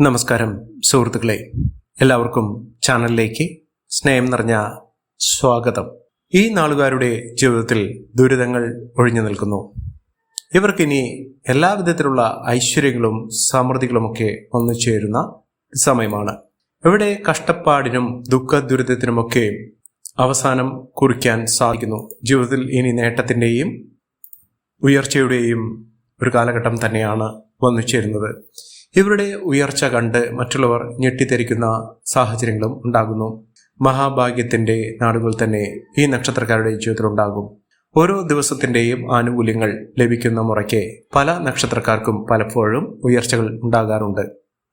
നമസ്കാരം സുഹൃത്തുക്കളെ. എല്ലാവർക്കും ചാനലിലേക്ക് സ്നേഹം നിറഞ്ഞ സ്വാഗതം. ഈ നാളുകാരുടെ ജീവിതത്തിൽ ദുരിതങ്ങൾ ഒഴിഞ്ഞു നിൽക്കുന്നു. ഇവർക്കിനി എല്ലാവിധത്തിലുള്ള ഐശ്വര്യങ്ങളും സമൃദ്ധികളുമൊക്കെ വന്നു ചേരുന്ന സമയമാണ്. ഇവിടെ കഷ്ടപ്പാടിനും ദുഃഖ ദുരിതത്തിനുമൊക്കെ അവസാനം കുറിക്കാൻ സാധിക്കുന്നു. ജീവിതത്തിൽ ഇനി നേട്ടത്തിന്റെയും ഉയർച്ചയുടെയും ഒരു കാലഘട്ടം തന്നെയാണ് വന്നു ചേരുന്നത്. ഇവരുടെ ഉയർച്ച കണ്ട് മറ്റുള്ളവർ ഞെട്ടിത്തെരിക്കുന്ന സാഹചര്യങ്ങളും ഉണ്ടാകുന്നു. മഹാഭാഗ്യത്തിന്റെ നാടുകൾ തന്നെ ഈ നക്ഷത്രക്കാരുടെ ജീവിതത്തിൽ ഉണ്ടാകും ഓരോ ദിവസത്തിന്റെയും ആനുകൂല്യങ്ങൾ ലഭിക്കുന്ന മുറയ്ക്ക് പല നക്ഷത്രക്കാർക്കും പലപ്പോഴും ഉയർച്ചകൾ ഉണ്ടാകാറുണ്ട്.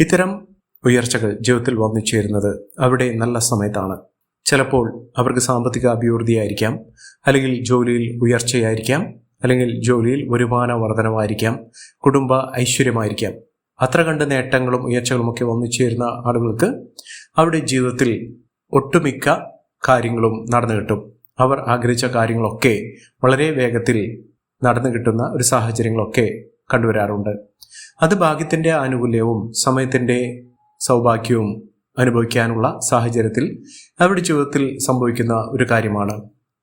ഇത്തരം ഉയർച്ചകൾ ജീവിതത്തിൽ വന്നു ചേരുന്നത് അവിടെ നല്ല സമയത്താണ്. ചിലപ്പോൾ അവർക്ക് സാമ്പത്തിക അഭിവൃദ്ധിയായിരിക്കാം അല്ലെങ്കിൽ ജോലിയിൽ ഉയർച്ചയായിരിക്കാം അല്ലെങ്കിൽ ജോലിയിൽ വരുമാന വർധനമായിരിക്കാം കുടുംബ ഐശ്വര്യമായിരിക്കാം. അത്ര കണ്ട് നേട്ടങ്ങളും ഉയർച്ചകളും ഒക്കെ ചേരുന്ന ആളുകൾക്ക് അവരുടെ ജീവിതത്തിൽ ഒട്ടുമിക്ക കാര്യങ്ങളും നടന്നു കിട്ടും. അവർ ആഗ്രഹിച്ച കാര്യങ്ങളൊക്കെ വളരെ വേഗത്തിൽ നടന്നു കിട്ടുന്ന ഒരു സാഹചര്യങ്ങളൊക്കെ കണ്ടുവരാറുണ്ട്. അത് ഭാഗ്യത്തിന്റെ ആനുകൂല്യവും സമയത്തിന്റെ സൗഭാഗ്യവും അനുഭവിക്കാനുള്ള സാഹചര്യത്തിൽ അവരുടെ ജീവിതത്തിൽ സംഭവിക്കുന്ന ഒരു കാര്യമാണ്.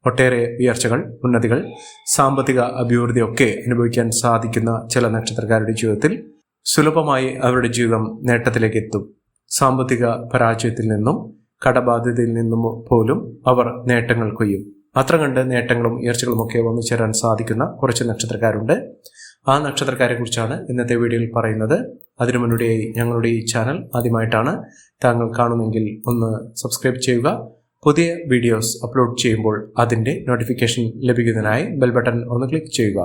ഒട്ടേറെ ഉയർച്ചകൾ ഉന്നതികൾ സാമ്പത്തിക അഭിവൃദ്ധിയൊക്കെ അനുഭവിക്കാൻ സാധിക്കുന്ന ചില നക്ഷത്രക്കാരുടെ ജീവിതത്തിൽ സുലഭമായി അവരുടെ ജീവിതം നേട്ടത്തിലേക്ക് എത്തും സാമ്പത്തിക പരാജയത്തിൽ നിന്നും കടബാധ്യതയിൽ നിന്നും പോലും അവർ നേട്ടങ്ങൾ കൊയ്യും. അത്ര കണ്ട് നേട്ടങ്ങളും ഉയർച്ചകളും ഒക്കെ വന്നു ചേരാൻ സാധിക്കുന്ന കുറച്ച് നക്ഷത്രക്കാരുണ്ട്. ആ നക്ഷത്രക്കാരെ കുറിച്ചാണ് ഇന്നത്തെ വീഡിയോയിൽ പറയുന്നത്. അതിനു മുന്നോടിയായി ഞങ്ങളുടെ ഈ ചാനൽ ആദ്യമായിട്ടാണ് താങ്കൾ കാണുമെങ്കിൽ ഒന്ന് സബ്സ്ക്രൈബ് ചെയ്യുക. പുതിയ വീഡിയോസ് അപ്ലോഡ് ചെയ്യുമ്പോൾ അതിന്റെ നോട്ടിഫിക്കേഷൻ ലഭിക്കുന്നതിനായി ബെൽ ബട്ടൺ ഒന്ന് ക്ലിക്ക് ചെയ്യുക.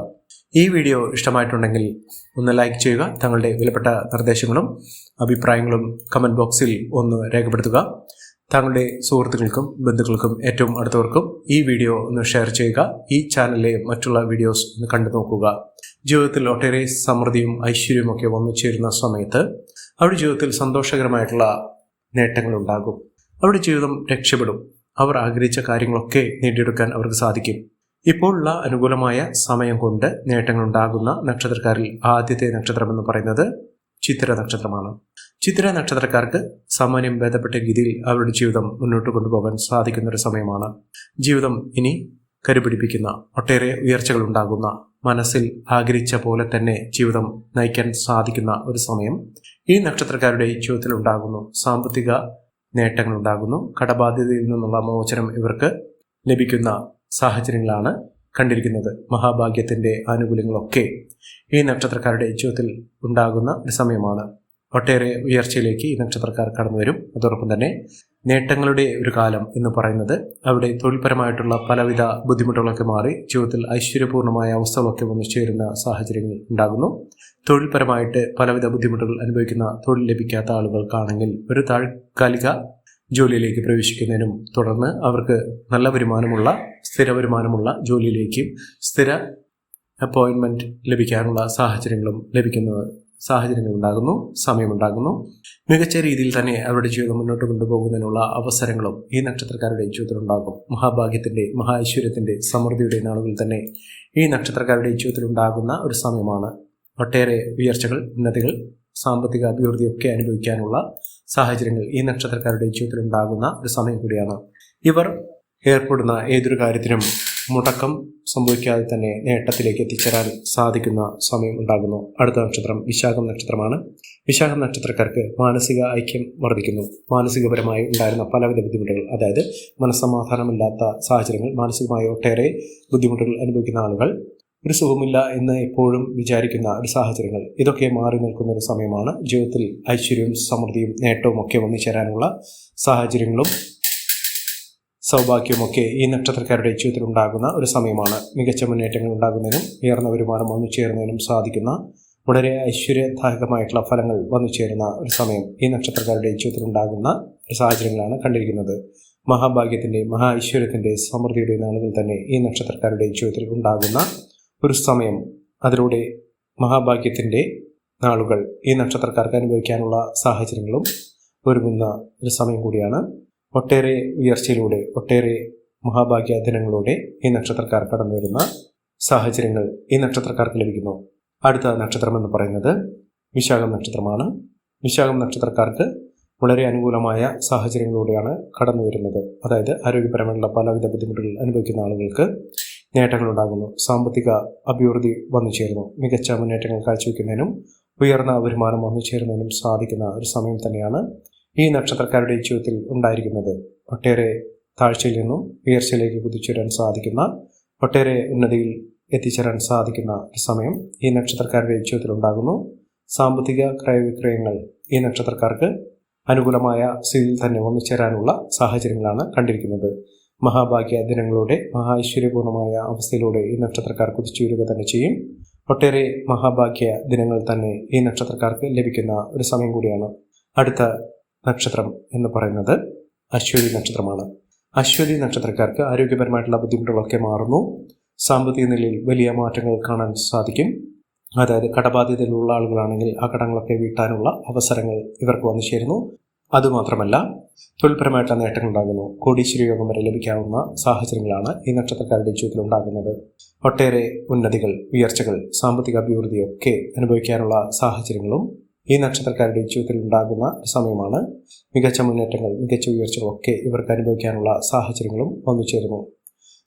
ഈ വീഡിയോ ഇഷ്ടമായിട്ടുണ്ടെങ്കിൽ ഒന്ന് ലൈക്ക് ചെയ്യുക തങ്ങളുടെ വിലപ്പെട്ട നിർദ്ദേശങ്ങളും അഭിപ്രായങ്ങളും കമന്റ് ബോക്സിൽ ഒന്ന് രേഖപ്പെടുത്തുക. താങ്കളുടെ സുഹൃത്തുക്കൾക്കും ബന്ധുക്കൾക്കും ഏറ്റവും അടുത്തവർക്കും ഈ വീഡിയോ ഒന്ന് ഷെയർ ചെയ്യുക ഈ ചാനലിലെ മറ്റുള്ള വീഡിയോസ് ഒന്ന് കണ്ടു നോക്കുക. ജീവിതത്തിൽ ഒട്ടേറെ സമൃദ്ധിയും ഐശ്വര്യവും ഒക്കെ വന്നു ചേരുന്ന സമയത്ത് അവരുടെ ജീവിതത്തിൽ സന്തോഷകരമായിട്ടുള്ള നേട്ടങ്ങൾ ഉണ്ടാകും. അവരുടെ ജീവിതം രക്ഷപ്പെടും. അവർ ആഗ്രഹിച്ച കാര്യങ്ങളൊക്കെ നേടിയെടുക്കാൻ അവർക്ക് സാധിക്കും. ഇപ്പോഴുള്ള അനുകൂലമായ സമയം കൊണ്ട് നേട്ടങ്ങൾ ഉണ്ടാകുന്ന നക്ഷത്രക്കാരിൽ ആദ്യത്തെ നക്ഷത്രം എന്ന് പറയുന്നത് ചിത്തിര നക്ഷത്രമാണ്. ചിത്തിര നക്ഷത്രക്കാർക്ക് സാമാന്യം ഭേദപ്പെട്ട രീതിയിൽ അവരുടെ ജീവിതം മുന്നോട്ട് കൊണ്ടുപോകാൻ സാധിക്കുന്ന ഒരു സമയമാണ്. ജീവിതം ഇനി കരുപിടിപ്പിക്കുന്ന ഒട്ടേറെ ഉയർച്ചകൾ ഉണ്ടാകുന്ന മനസ്സിൽ ആഗ്രഹിച്ച പോലെ തന്നെ ജീവിതം നയിക്കാൻ സാധിക്കുന്ന ഒരു സമയം ഈ നക്ഷത്രക്കാരുടെ ജീവിതത്തിൽ ഉണ്ടാകുന്നു. സാമ്പത്തിക നേട്ടങ്ങൾ ഉണ്ടാകുന്നു. കടബാധ്യതയിൽ നിന്നുള്ള മോചനം ഇവർക്ക് ലഭിക്കുന്ന സാഹചര്യങ്ങളാണ് കണ്ടിരിക്കുന്നത്. മഹാഭാഗ്യത്തിന്റെ ആനുകൂല്യങ്ങളൊക്കെ ഈ നക്ഷത്രക്കാരുടെ ജീവിതത്തിൽ ഉണ്ടാകുന്ന ഒരു സമയമാണ്. ഒട്ടേറെ ഉയർച്ചയിലേക്ക് ഈ നക്ഷത്രക്കാർ കടന്നു വരും അതോടൊപ്പം തന്നെ നേട്ടങ്ങളുടെ ഒരു കാലം എന്ന് പറയുന്നത് അവിടെ തൊഴിൽപരമായിട്ടുള്ള പലവിധ ബുദ്ധിമുട്ടുകളൊക്കെ മാറി ജീവിതത്തിൽ ഐശ്വര്യപൂർണമായ അവസ്ഥകളൊക്കെ വന്നു ചേരുന്ന സാഹചര്യങ്ങൾ ഉണ്ടാകുന്നു. തൊഴിൽപരമായിട്ട് പലവിധ ബുദ്ധിമുട്ടുകൾ അനുഭവിക്കുന്ന തൊഴിൽ ലഭിക്കാത്ത ആളുകൾക്കാണെങ്കിൽ ഒരു താൽക്കാലിക ജോലിയിലേക്ക് പ്രവേശിക്കുന്നതിനും തുടർന്ന് അവർക്ക് നല്ല വരുമാനമുള്ള സ്ഥിര വരുമാനമുള്ള ജോലിയിലേക്കും സ്ഥിര അപ്പോയിൻമെന്റ് ലഭിക്കാനുള്ള സാഹചര്യങ്ങളും ലഭിക്കുന്ന സാഹചര്യങ്ങൾ ഉണ്ടാകുന്നു സമയമുണ്ടാകുന്നു. മികച്ച രീതിയിൽ തന്നെ അവരുടെ ജീവിതം മുന്നോട്ട് കൊണ്ടുപോകുന്നതിനുള്ള അവസരങ്ങളും ഈ നക്ഷത്രക്കാരുടെ ജീവിതത്തിൽ ഉണ്ടാകും മഹാഭാഗ്യത്തിന്റെ മഹാ ഐശ്വര്യത്തിന്റെ സമൃദ്ധിയുടെ നാളുകളിൽ തന്നെ ഈ നക്ഷത്രക്കാരുടെ ജീവിതത്തിൽ ഉണ്ടാകുന്ന ഒരു സമയമാണ്. ഒട്ടേറെ ഉയർച്ചകൾ ഉന്നതികൾ സാമ്പത്തിക അഭിവൃദ്ധിയൊക്കെ അനുഭവിക്കാനുള്ള സാഹചര്യങ്ങൾ ഈ നക്ഷത്രക്കാരുടെ ജീവിതത്തിൽ ഉണ്ടാകുന്ന ഒരു സമയം കൂടിയാണ്. ഇവർ ഏർപ്പെടുന്ന ഏതൊരു കാര്യത്തിനും മുടക്കം സംഭവിക്കാതെ തന്നെ നേട്ടത്തിലേക്ക് എത്തിച്ചേരാൻ സാധിക്കുന്ന സമയം ഉണ്ടാകുന്നു. അടുത്ത നക്ഷത്രം വിശാഖം നക്ഷത്രമാണ്. വിശാഖം നക്ഷത്രക്കാർക്ക് മാനസിക ഐക്യം വർദ്ധിക്കുന്നു. മാനസികപരമായി ഉണ്ടായിരുന്ന പലവിധ ബുദ്ധിമുട്ടുകൾ അതായത് മനസ്സമാധാനമില്ലാത്ത സാഹചര്യങ്ങൾ മാനസികമായ ഒട്ടേറെ ബുദ്ധിമുട്ടുകൾ അനുഭവിക്കുന്ന ആളുകൾ ഒരു സുഖമില്ല എന്ന് എപ്പോഴും വിചാരിക്കുന്ന ഒരു സാഹചര്യങ്ങൾ. ഇതൊക്കെ മാറി നിൽക്കുന്ന ഒരു സമയമാണ്. ജീവിതത്തിൽ ഐശ്വര്യവും സമൃദ്ധിയും നേട്ടവും ഒക്കെ ഒന്നിച്ചേരാനുള്ള സാഹചര്യങ്ങളും സൗഭാഗ്യമൊക്കെ ഈ നക്ഷത്രക്കാരുടെ ജീവിതത്തിൽ ഉണ്ടാകുന്ന ഒരു സമയമാണ്. മികച്ച മുന്നേറ്റങ്ങൾ ഉണ്ടാകുന്നതിനും ഉയർന്ന വരുമാനം വന്നു സാധിക്കുന്ന വളരെ ഐശ്വര്യദായകമായിട്ടുള്ള ഫലങ്ങൾ വന്നു ചേരുന്ന ഒരു സമയം ഈ നക്ഷത്രക്കാരുടെ ജീവിതത്തിൽ ഉണ്ടാകുന്ന ഒരു സാഹചര്യങ്ങളാണ് കണ്ടിരിക്കുന്നത്. മഹാഭാഗ്യത്തിന്റെ മഹാ ഐശ്വര്യത്തിന്റെ സമൃദ്ധിയുടെ നാളുകൾ തന്നെ ഈ നക്ഷത്രക്കാരുടെ ജീവിതത്തിൽ ഉണ്ടാകുന്ന ഒരു സമയം അതിലൂടെ മഹാഭാഗ്യത്തിന്റെ നാളുകൾ ഈ നക്ഷത്രക്കാർക്ക് അനുഭവിക്കാനുള്ള സാഹചര്യങ്ങളും ഒരുങ്ങുന്ന ഒരു സമയം കൂടിയാണ്. ഒട്ടേറെ ഉയർച്ചയിലൂടെ ഒട്ടേറെ മഹാഭാഗ്യ ദിനങ്ങളിലൂടെ ഈ നക്ഷത്രക്കാർ കടന്നു വരുന്ന സാഹചര്യങ്ങൾ ഈ നക്ഷത്രക്കാർക്ക് ലഭിക്കുന്നു. അടുത്ത നക്ഷത്രം എന്ന് പറയുന്നത് വിശാഖം നക്ഷത്രമാണ്. വിശാഖം നക്ഷത്രക്കാർക്ക് വളരെ അനുകൂലമായ സാഹചര്യങ്ങളിലൂടെയാണ് കടന്നു വരുന്നത്. അതായത് ആരോഗ്യപരമായിട്ടുള്ള പലവിധ ബുദ്ധിമുട്ടുകൾ അനുഭവിക്കുന്ന ആളുകൾക്ക് നേട്ടങ്ങളുണ്ടാകുന്നു. സാമ്പത്തിക അഭിവൃദ്ധി വന്നു ചേരുന്നു. മികച്ച മുന്നേറ്റങ്ങൾ കാഴ്ചവെക്കുന്നതിനും ഉയർന്ന വരുമാനം വന്നു ചേരുന്നതിനും സാധിക്കുന്ന ഒരു സമയം തന്നെയാണ് ഈ നക്ഷത്രക്കാരുടെ ജീവിതത്തിൽ ഉണ്ടായിരിക്കുന്നത്. ഒട്ടേറെ താഴ്ചയിൽ നിന്നും ഉയർച്ചയിലേക്ക് കുതിച്ചുവരാൻ സാധിക്കുന്ന ഒട്ടേറെ ഉന്നതിയിൽ എത്തിച്ചേരാൻ സാധിക്കുന്ന ഒരു സമയം ഈ നക്ഷത്രക്കാരുടെ ജീവിതത്തിൽ ഉണ്ടാകുന്നു. സാമ്പത്തിക ക്രയവിക്രയങ്ങൾ ഈ നക്ഷത്രക്കാർക്ക് അനുകൂലമായ സ്ഥിതിയിൽ തന്നെ വന്നു ചേരാനുള്ള സാഹചര്യങ്ങളാണ് കണ്ടിരിക്കുന്നത്. മഹാഭാഗ്യ ദിനങ്ങളുടെ മഹാഐശ്വര്യപൂർണമായ അവസ്ഥയിലൂടെ ഈ നക്ഷത്രക്കാർ കുതിച്ചുയരുക തന്നെ ചെയ്യും. ഒട്ടേറെ മഹാഭാഗ്യ ദിനങ്ങൾ തന്നെ ഈ നക്ഷത്രക്കാർക്ക് ലഭിക്കുന്ന ഒരു സമയം കൂടിയാണ് അടുത്ത നക്ഷത്രം എന്ന് പറയുന്നത് അശ്വതി നക്ഷത്രമാണ്. അശ്വതി നക്ഷത്രക്കാർക്ക് ആരോഗ്യപരമായിട്ടുള്ള ബുദ്ധിമുട്ടുകളൊക്കെ മാറുന്നു. സാമ്പത്തിക നിലയിൽ വലിയ മാറ്റങ്ങൾ കാണാൻ സാധിക്കും. അതായത് കടബാധ്യതയിലുള്ള ആളുകളാണെങ്കിൽ ആ കടങ്ങളൊക്കെ വീട്ടാനുള്ള അവസരങ്ങൾ ഇവർക്ക് വന്നു ചേരുന്നു. അതുമാത്രമല്ല തൊഴിൽപരമായിട്ടുള്ള നേട്ടങ്ങൾ ഉണ്ടാകുന്നു കോടീശ്വര യോഗം വരെ ലഭിക്കാവുന്ന സാഹചര്യങ്ങളാണ് ഈ നക്ഷത്രക്കാരുടെ ജീവിതത്തിൽ ഉണ്ടാകുന്നത്. ഒട്ടേറെ ഉന്നതികൾ ഉയർച്ചകൾ സാമ്പത്തിക അഭിവൃദ്ധിയൊക്കെ അനുഭവിക്കാനുള്ള സാഹചര്യങ്ങളും ഈ നക്ഷത്രക്കാരുടെ ജീവിതത്തിൽ ഉണ്ടാകുന്ന സമയമാണ്. മികച്ച മുന്നേറ്റങ്ങൾ മികച്ച ഉയർച്ചകളൊക്കെ ഇവർക്ക് അനുഭവിക്കാനുള്ള സാഹചര്യങ്ങളും വന്നു ചേരുന്നു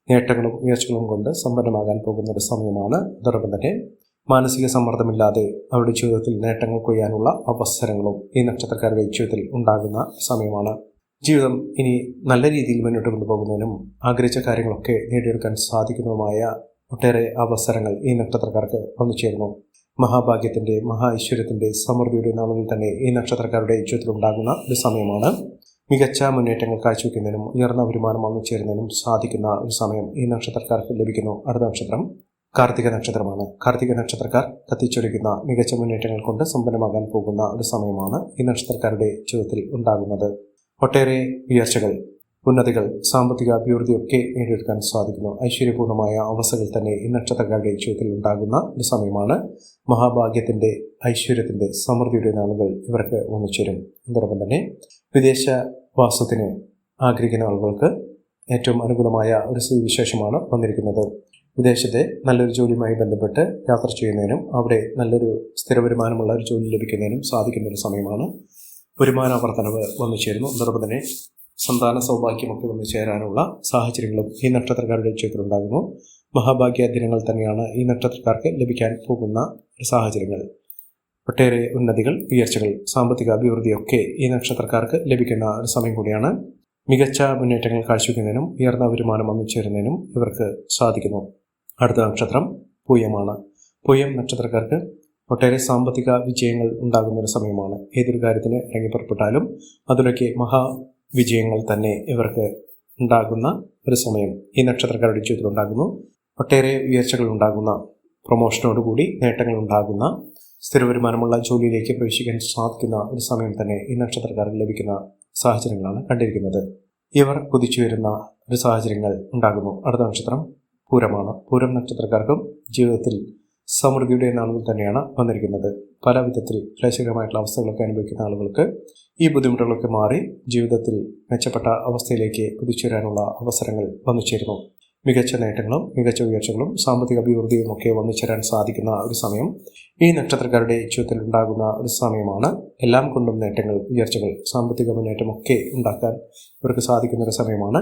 നേട്ടങ്ങളും ഉയർച്ചകളും കൊണ്ട് സമ്പന്നമാകാൻ പോകുന്ന ഒരു സമയമാണ്. അതോടൊപ്പം തന്നെ മാനസിക സമ്മർദ്ദമില്ലാതെ അവരുടെ ജീവിതത്തിൽ നേട്ടങ്ങൾ കൊയ്യാനുള്ള അവസരങ്ങളും ഈ നക്ഷത്രക്കാരുടെ ജീവിതത്തിൽ ഉണ്ടാകുന്ന സമയമാണ്. ജീവിതം ഇനി നല്ല രീതിയിൽ മുന്നോട്ട് കൊണ്ടുപോകുന്നതിനും ആഗ്രഹിച്ച കാര്യങ്ങളൊക്കെ നേടിയെടുക്കാൻ സാധിക്കുന്നതുമായ ഒട്ടേറെ അവസരങ്ങൾ ഈ നക്ഷത്രക്കാർക്ക് വന്നു ചേരുന്നു. മഹാഭാഗ്യത്തിന്റെ മഹാ ഐശ്വര്യത്തിന്റെ സമൃദ്ധിയുടെ നാളുകളിൽ തന്നെ ഈ നക്ഷത്രക്കാരുടെ ജീവിതത്തിൽ ഉണ്ടാകുന്ന ഒരു സമയമാണ്. മികച്ച മുന്നേറ്റങ്ങൾ കാഴ്ചവെക്കുന്നതിനും ഉയർന്ന വരുമാനം വന്നു ചേരുന്നതിനും സാധിക്കുന്ന ഒരു സമയം ഈ നക്ഷത്രക്കാർക്ക് ലഭിക്കുന്നു. അടുത്ത നക്ഷത്രം. കാർത്തിക നക്ഷത്രമാണ്. കാർത്തിക നക്ഷത്രക്കാർ കത്തിച്ചൊരുക്കുന്ന മികച്ച മുന്നേറ്റങ്ങൾ കൊണ്ട് സമ്പന്നമാകാൻ പോകുന്ന ഒരു സമയമാണ് ഈ നക്ഷത്രക്കാരുടെ ജീവിതത്തിൽ ഉണ്ടാകുന്നത്. ഒട്ടേറെ ഉയർച്ചകൾ ഉന്നതികൾ സാമ്പത്തിക അഭിവൃദ്ധിയൊക്കെ നേടിയെടുക്കാൻ സാധിക്കുന്നു. ഐശ്വര്യപൂർണമായ അവസ്ഥകൾ തന്നെ ഈ നക്ഷത്രക്കാരുടെ ജീവിതത്തിൽ ഉണ്ടാകുന്ന ഒരു സമയമാണ്. മഹാഭാഗ്യത്തിന്റെ ഐശ്വര്യത്തിന്റെ സമൃദ്ധിയുടെ നാളുകൾ ഇവർക്ക് ഒന്നിച്ചേരും അതോടൊപ്പം തന്നെ വിദേശ വാസത്തിന് ആഗ്രഹിക്കുന്ന ആളുകൾക്ക് ഏറ്റവും അനുകൂലമായ ഒരു സ്ഥിതിവിശേഷമാണ് വന്നിരിക്കുന്നത്. വിദേശത്തെ നല്ലൊരു ജോലിയുമായി ബന്ധപ്പെട്ട് യാത്ര ചെയ്യുന്നതിനും അവിടെ നല്ലൊരു സ്ഥിര വരുമാനമുള്ള ഒരു ജോലി ലഭിക്കുന്നതിനും സാധിക്കുന്ന ഒരു സമയമാണ്. വരുമാന വർധനവ് വന്നു ചേരുന്നു. അതോടൊപ്പം തന്നെ സന്താന സൗഭാഗ്യമൊക്കെ വന്നു ചേരാനുള്ള സാഹചര്യങ്ങളും ഈ നക്ഷത്രക്കാരുടെ ജീവിതത്തിൽ ഉണ്ടാകുന്നു മഹാഭാഗ്യ ദിനങ്ങൾ തന്നെയാണ് ഈ നക്ഷത്രക്കാർക്ക് ലഭിക്കാൻ പോകുന്ന സാഹചര്യങ്ങൾ. ഒട്ടേറെ ഉന്നതികൾ ഉയർച്ചകൾ സാമ്പത്തിക അഭിവൃദ്ധിയൊക്കെ ഈ നക്ഷത്രക്കാർക്ക് ലഭിക്കുന്ന ഒരു സമയം കൂടിയാണ്. മികച്ച മുന്നേറ്റങ്ങൾ കാഴ്ചവെക്കുന്നതിനും ഉയർന്ന വരുമാനം വന്നു ചേരുന്നതിനും ഇവർക്ക് സാധിക്കുന്നു. അടുത്ത നക്ഷത്രം പൂയമാണ്. പൂയം നക്ഷത്രക്കാർക്ക് ഒട്ടേറെ സാമ്പത്തിക വിജയങ്ങൾ ഉണ്ടാകുന്ന ഒരു സമയമാണ്. ഏതൊരു കാര്യത്തിന് ഇറങ്ങിപ്പുറപ്പെട്ടാലും അതിലൊക്കെ മഹാ വിജയങ്ങൾ തന്നെ ഇവർക്ക് ഉണ്ടാകുന്ന ഒരു സമയം ഈ നക്ഷത്രക്കാരുടെ ജീവിതത്തിൽ ഉണ്ടാകുന്നു. ഒട്ടേറെ ഉയർച്ചകൾ ഉണ്ടാകുന്ന പ്രൊമോഷനോടുകൂടി നേട്ടങ്ങൾ ഉണ്ടാകുന്ന സ്ഥിരവരുമാനമുള്ള ജോലിയിലേക്ക് പ്രവേശിക്കാൻ സാധിക്കുന്ന ഒരു സമയം തന്നെ ഈ നക്ഷത്രക്കാർക്ക് ലഭിക്കുന്ന സാഹചര്യങ്ങളാണ് കണ്ടിരിക്കുന്നത്. ഇവർ കുതിച്ചു വരുന്ന ഒരു സാഹചര്യങ്ങൾ ഉണ്ടാകുന്നു. അടുത്ത നക്ഷത്രം പൂരമാണ്. പൂരം നക്ഷത്രക്കാർക്കും ജീവിതത്തിൽ സമൃദ്ധിയുടെ നാളുകൾ തന്നെയാണ് വന്നിരിക്കുന്നത്. പല വിധത്തിൽ ക്ലേശകരമായിട്ടുള്ള അവസ്ഥകളൊക്കെ അനുഭവിക്കുന്ന ആളുകൾക്ക് ഈ ബുദ്ധിമുട്ടുകളൊക്കെ മാറി ജീവിതത്തിൽ മെച്ചപ്പെട്ട അവസ്ഥയിലേക്ക് കുതിച്ചുവരാനുള്ള അവസരങ്ങൾ വന്നു ചേരുന്നു മികച്ച നേട്ടങ്ങളും മികച്ച ഉയർച്ചകളും സാമ്പത്തിക അഭിവൃദ്ധിയും ഒക്കെ വന്നു ചേരാൻ സാധിക്കുന്ന ഒരു സമയം ഈ നക്ഷത്രക്കാരുടെ ജീവിതത്തിൽ ഉണ്ടാകുന്ന ഒരു സമയമാണ്. എല്ലാം കൊണ്ടും നേട്ടങ്ങൾ ഉയർച്ചകൾ സാമ്പത്തിക മുന്നേറ്റമൊക്കെ ഉണ്ടാക്കാൻ ഇവർക്ക് സാധിക്കുന്ന ഒരു സമയമാണ്.